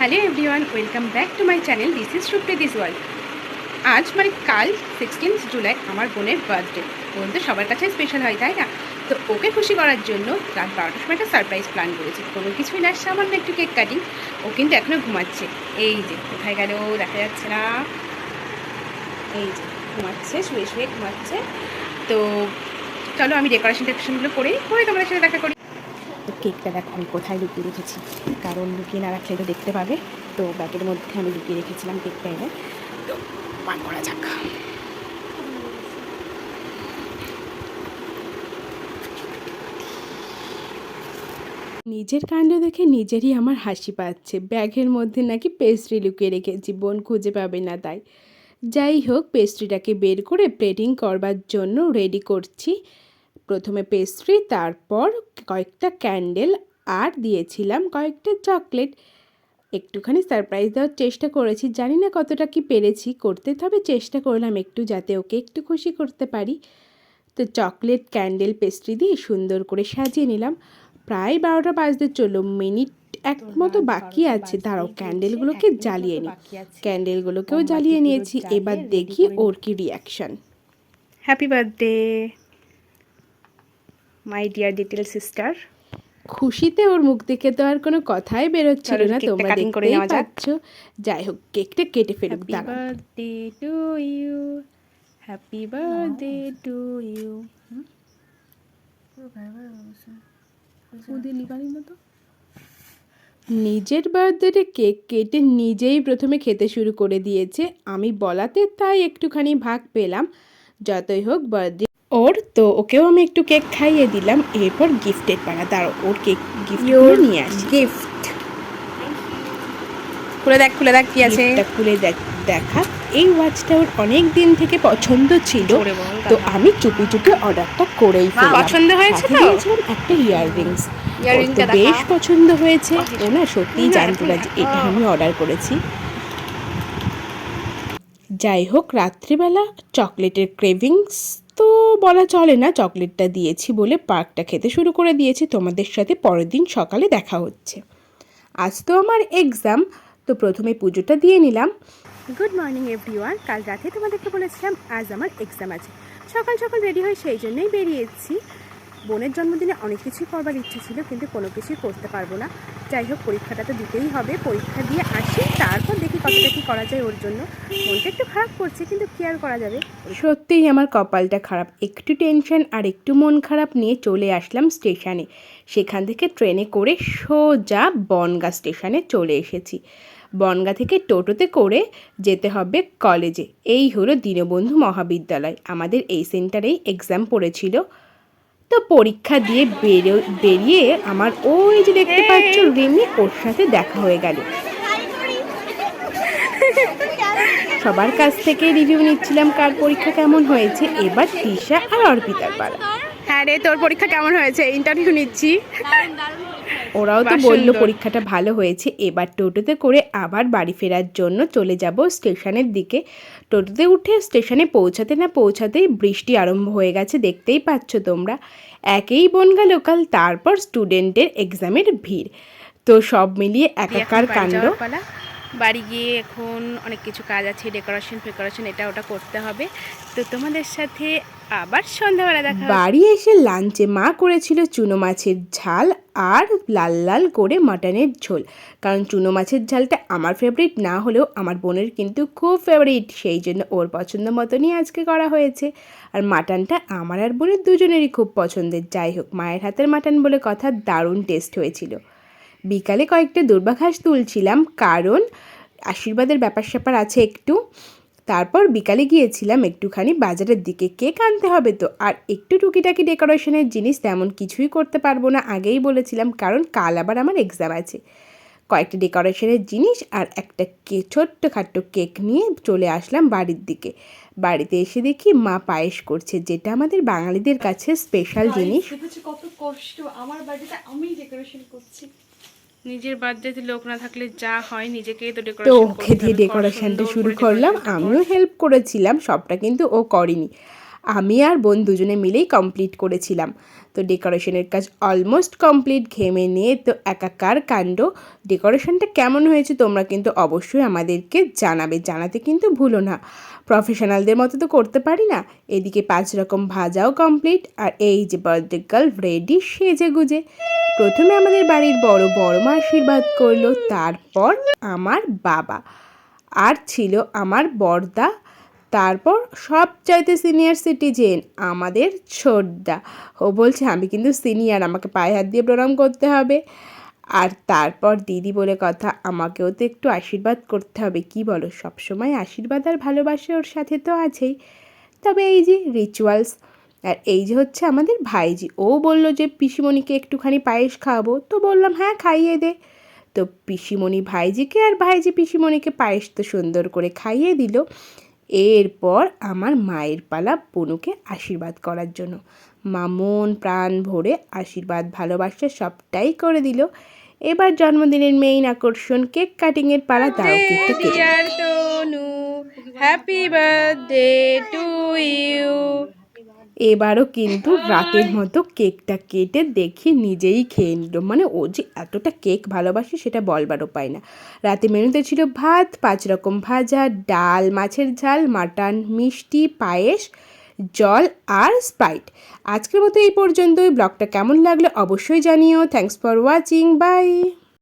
Hello everyone welcome back to my channel this is Supri this world আজ মানে কাল sixteenth July আমার বোনের বার্থডে বোন তো সবার কাছে স্পেশাল হয়, তাই না? তো ওকে খুশি করার জন্য রাত বারোটার সময় একটা সারপ্রাইজ প্ল্যান করেছি। কোনো কিছুই না, সামান্য একটু কেক কাটিং ও কিন্তু এখনও ঘুমাচ্ছে। এই যে, কোথায় গেল? দেখা যাচ্ছে না। এই যে, ঘুমাচ্ছে, শুয়ে শুয়ে ঘুমাচ্ছে। তো চলো আমি ডেকোরেশন টেকোরেশনগুলো করেই করে তোমাদের সাথে দেখা করি। তো কেকটা দেখো, আমি কোথায় লুকিয়ে রেখেছি? কারণ লুকিয়ে না রাখলে তো দেখতে পাবে। তো ব্যাগের মধ্যে আমি লুকিয়ে রেখেছিলাম কেকটা এনে। তো বার করা যাক। নিজের কাণ্ড দেখে নিজেরই আমার হাসি পাচ্ছে। ব্যাগের মধ্যে নাকি পেস্ট্রি লুকিয়ে রেখেছি, বোন খুঁজে পাবে না তাই। যাই হোক পেস্ট্রিটাকে বের করে প্লেটিং করবার জন্য রেডি করছি। প্রথমে পেস্ট্রি তারপর কয়েকটা ক্যান্ডেল আর দিয়েছিলাম কয়েকটা চকলেট একটুখানি সারপ্রাইজ দেওয়ার চেষ্টা করেছি জানি না কতটা কি পেরেছি করতে তবে চেষ্টা করলাম একটু যাতে ওকে একটু খুশি করতে পারি। তো চকলেট ক্যান্ডেল পেস্ট্রি দিয়ে সুন্দর করে সাজিয়ে নিলাম। প্রায় বারোটা বাজতে চলল মিনিট এক মতো বাকি আছে। দাঁড়াও ক্যান্ডেলগুলোকে জ্বালিয়ে নিই ক্যান্ডেলগুলোকেও জ্বালিয়ে নিয়েছি এবার দেখি ওর কি reaction happy birthday my dear little sister খুশিতে ওর মুখ দেখে তো আর কোনো কথাই বেরোচ্ছিল না তোমরা করে দেখতেই নেওয়া। পাচ্ছ। যাই হোক কেকটা কেটে ফেলুক happy birthday to you happy birthday to you নিজের বার্থডে কেক কেটে নিজেই প্রথমে খেতে শুরু করে দিয়েছে। আমি বলাতে তাই একটুখানি ভাগ পেলাম। যতই হোক বার্থডে ওর তো ওকেও আমি একটু কেক খাইয়ে দিলাম। এরপর গিফটের পাড়া দাঁড়ো ওর কেক গিফট নিয়ে আসি। গিফট খুলে দেখ খুলে দেখ কি আছে। খুলে দেখ দেখা। এই ওয়াচটা ওর অনেক দিন থেকে পছন্দ ছিল। তো আমি চুপি চুপি অর্ডারটা করেই ফেললাম। পছন্দ হয়েছে তো? দিয়েছিলাম একটা ইয়াররিংস দেখা। বেশ পছন্দ হয়েছে। ও না সত্যিই জানতো না যে এটা আমি অর্ডার করেছি। যাই হোক রাত্রিবেলা চকলেটের ক্রেভিংস তো বলা চলে না, চকলেটটা দিয়েছি বলে পার্কটা খেতে শুরু করে দিয়েছি। তোমাদের সাথে পরের দিন সকালে দেখা হচ্ছে। আজ তো আমার এক্সাম তো প্রথমে পুজোটা দিয়ে নিলাম। গুড মর্নিং এভরিওয়ান কাল রাতে তোমাদেরকে বলেছিলাম, আজ আমার এক্সাম আছে। সকাল সকাল রেডি হয়ে সেই জন্যই বেরিয়েছি। বোনের জন্মদিনে অনেক কিছুই করবার ইচ্ছে ছিল, কিন্তু কোনো কিছুই করতে পারব না। যাই হোক, পরীক্ষাটা তো দিতেই হবে। পরীক্ষা দিয়ে আসি, তারপর দেখি কতটা কী করা যায় ওর জন্য। মনটা একটু খারাপ করছে, কিন্তু কি আর করা যাবে? সত্যিই আমার কপালটা খারাপ। একটু টেনশন আর একটু মন খারাপ নিয়ে চলে আসলাম স্টেশনে। সেখান থেকে ট্রেনে করে সোজা বনগা স্টেশনে চলে এসেছি। বনগা থেকে টোটোতে করে যেতে হবে কলেজে। এই হলো দীনবন্ধু মহাবিদ্যালয়। আমাদের এই সেন্টারেই এক্সাম পড়েছিল। তো পরীক্ষা দিয়ে বেরো বেরিয়ে আমার ওই যে দেখতে পাচ্ছ রিমি ওর সাথে দেখা হয়ে গেল। সবার কাছ থেকে রিভিউ নিচ্ছিলাম কার পরীক্ষা কেমন হয়েছে। এবার তিশা আর অর্পিতার পালা। হ্যাঁ রে তোর পরীক্ষা কেমন হয়েছে? ইন্টারভিউ নিচ্ছি। ওরাও তো বলল পরীক্ষাটা ভালো হয়েছে এবার টোটোতে করে আবার বাড়ি ফেরার জন্য চলে যাব স্টেশনের দিকে। টোটোতে উঠে স্টেশনে পৌঁছাতে না পৌঁছাতেই বৃষ্টি আরম্ভ হয়ে গেছে দেখতেই পাচ্ছ তোমরা। একেই বনগা লোকাল তারপর স্টুডেন্টের এক্সামের ভিড়। তো সব মিলিয়ে একাকার কাণ্ড। বাড়ি গিয়ে এখন অনেক কিছু কাজ আছে ডেকোরেশন ফেকোরেশন এটা ওটা করতে হবে। তো তোমাদের সাথে আবার সন্ধ্যাবেলা দেখা বাড়ি এসে লাঞ্চে মা করেছিল চুনো মাছের ঝাল আর লাল লাল করে মাটনের ঝোল। কারণ চুনো মাছের ঝালটা আমার ফেভারিট না হলেও আমার বোনের কিন্তু খুব ফেভারিট সেই জন্য ওর পছন্দ মতনই আজকে করা হয়েছে। আর মাটনটা আমার আর বোনের দুজনেরই খুব পছন্দের। যাই হোক, মায়ের হাতের মাটন বলে কথা দারুণ টেস্ট হয়েছিল। বিকালে কয়েকটা দুর্বাঘাস তুলছিলাম, কারণ আশীর্বাদের ব্যাপার স্যাপার আছে একটু। তারপর বিকালে গিয়েছিলাম একটুখানি বাজারের দিকে। কেক আনতে হবে তো? আর একটু টুকিটাকি ডেকোরেশনের জিনিস তেমন কিছুই করতে পারব না আগেই বলেছিলাম কারণ কাল আবার আমার এক্সাম আছে। কয়েকটা ডেকোরেশনের জিনিস আর একটা কে ছোট্ট খাট্ট কেক নিয়ে চলে আসলাম বাড়ির দিকে। বাড়িতে এসে দেখি মা পায়েস করছে যেটা আমাদের বাঙালিদের কাছে স্পেশাল জিনিস। কত কষ্ট? আমার বাড়িতে আমি ডেকোরেশন করছি। নিজের বার্থডেতে লোক না থাকলে যা হয় নিজেকেই তো তো ডেকোরেশন ওকে দিয়ে ডেকোরেশনটা শুরু করলাম। আমিও হেল্প করেছিলাম সবটা কিন্তু ও করেনি। আমি আর বোন দুজনে মিলেই কমপ্লিট করেছিলাম। তো ডেকোরেশনের কাজ অলমোস্ট কমপ্লিট ঘেমে নিয়ে তো একাকার কাণ্ড। ডেকোরেশনটা কেমন হয়েছে তোমরা কিন্তু অবশ্যই আমাদেরকে জানাবে। জানাতে কিন্তু ভুলো না। প্রফেশনালদের মতো তো করতে পারি না। এদিকে পাঁচ রকম ভাজাও কমপ্লিট আর এই যে বার্থডে গার্ল রেডি সেজে গুজে। প্রথমে আমাদের বাড়ির বড় বড় মা আশীর্বাদ করল, তারপর আমার বাবা। আর ছিল আমার বড়দা তারপর সব চাইতে সিনিয়র সিটিজেন আমাদের ছোটদা। ও বলছে, আমি কিন্তু সিনিয়র আমাকে পায়ে হাত দিয়ে প্রণাম করতে হবে। আর তারপর দিদি বলে কথা, আমাকেও তো একটু আশীর্বাদ করতে হবে। কি বলো, সবসময় আশীর্বাদ আর ভালোবাসা ওর সাথে তো আছেই। তবে এই যে রিচুয়ালস আর এই যে হচ্ছে আমাদের ভাইজি, ও বলল যে, পিসিমণিকে একটুখানি পায়েস খাওয়াবো। তো বললাম হ্যাঁ খাইয়ে দে। তো পিসিমণি ভাইজিকে আর ভাইজি পিসিমণিকে পায়েস তো সুন্দর করে খাইয়ে দিল। এরপর আমার মায়ের পালা বনুকে আশীর্বাদ করার জন্য। মা মন প্রাণ ভরে আশীর্বাদ ভালোবাসা সবটাই করে দিল। এবার জন্মদিনের মেইন আকর্ষণ কেক কাটিংয়ের পালা কেকটা কেটে Tanu happy birthday to you এবারও কিন্তু রাতের মতো কেকটা কেটে দেখি নিজেই খেয়ে নিল। মানে ও যে এতটা কেক ভালোবাসে সেটা বলবার উপায় না। রাতে মেনুতে ছিল ভাত পাঁচ রকম ভাজা ডাল মাছের ঝাল মাটন মিষ্টি পায়েস জল আর স্প্রাইট। আজকের মতো এই পর্যন্তই। ব্লগটা কেমন লাগল অবশ্যই জানিও। Thanks for watching by